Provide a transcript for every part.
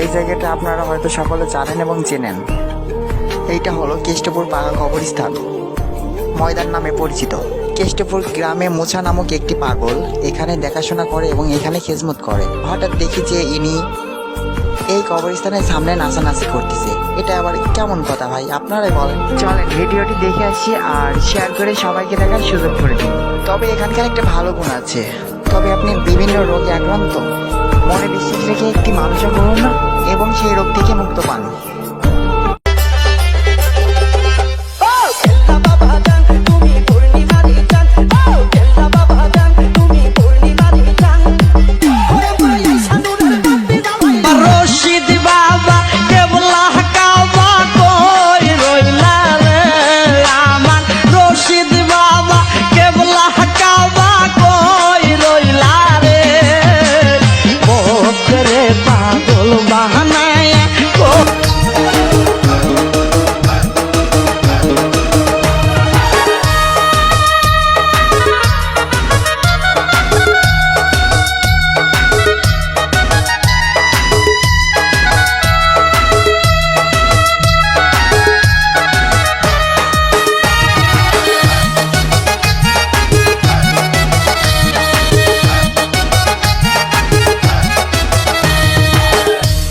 এই জায়গাটা আপনারা হয়তো সকলে জানেন এবং চেনেন। এইটা হলো কেষ্টপুর পাকা কবরস্থান। ময়দান নামে পরিচিত। কেষ্টপুর গ্রামে মোছা নামক একটি পাগল এখানে দেখাশোনা করে এবং এখানে খেজমত করে। হঠাৎ দেখি যে ইনি এই কবরস্থানের সামনে নাচানাচি করতেছে। এটা আবার কেমন কথা ভাই? আপনারাই বলেন। চলেন, ভিডিওটি দেখে আসি আর শেয়ার করে সবাইকে দেখার সুযোগ করে দিন তবে এখানকার একটা ভালো গুণ আছে। তবে আপনি বিভিন্ন রোগে আক্রান্ত। মনে বিশ্বাস রেখে একটি মানুষের করুন এবং সেই রোগ থেকে মুক্ত পান।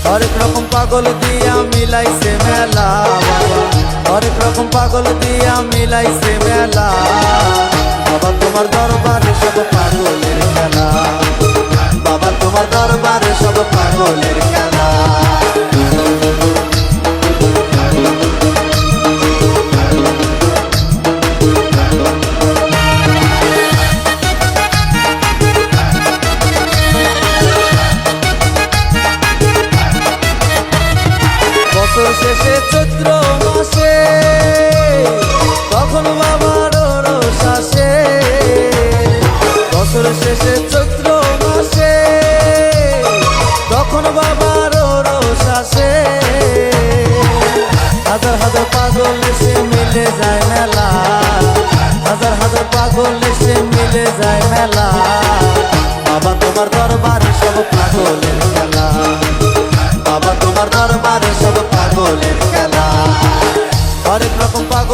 হরেক রকম পাগল দিয়া মিলাইছে মেলা। হরেক রকম পাগল দিয়া মিলাইছে মেলা। বাবা, তোমার দরবারে সব পাগলের শেষে চৈত্র মাসে, তখন বাবার আসে। বছর শেষে চৈত্র মাসে, তখন বাবার আসে। হাজার হাজার পাগল এসে মিলে যায় মেলা। হাজার হাজার পাগল এসে মিলে যায় মেলা। বাবা তোমার দরবারে সব পাগলের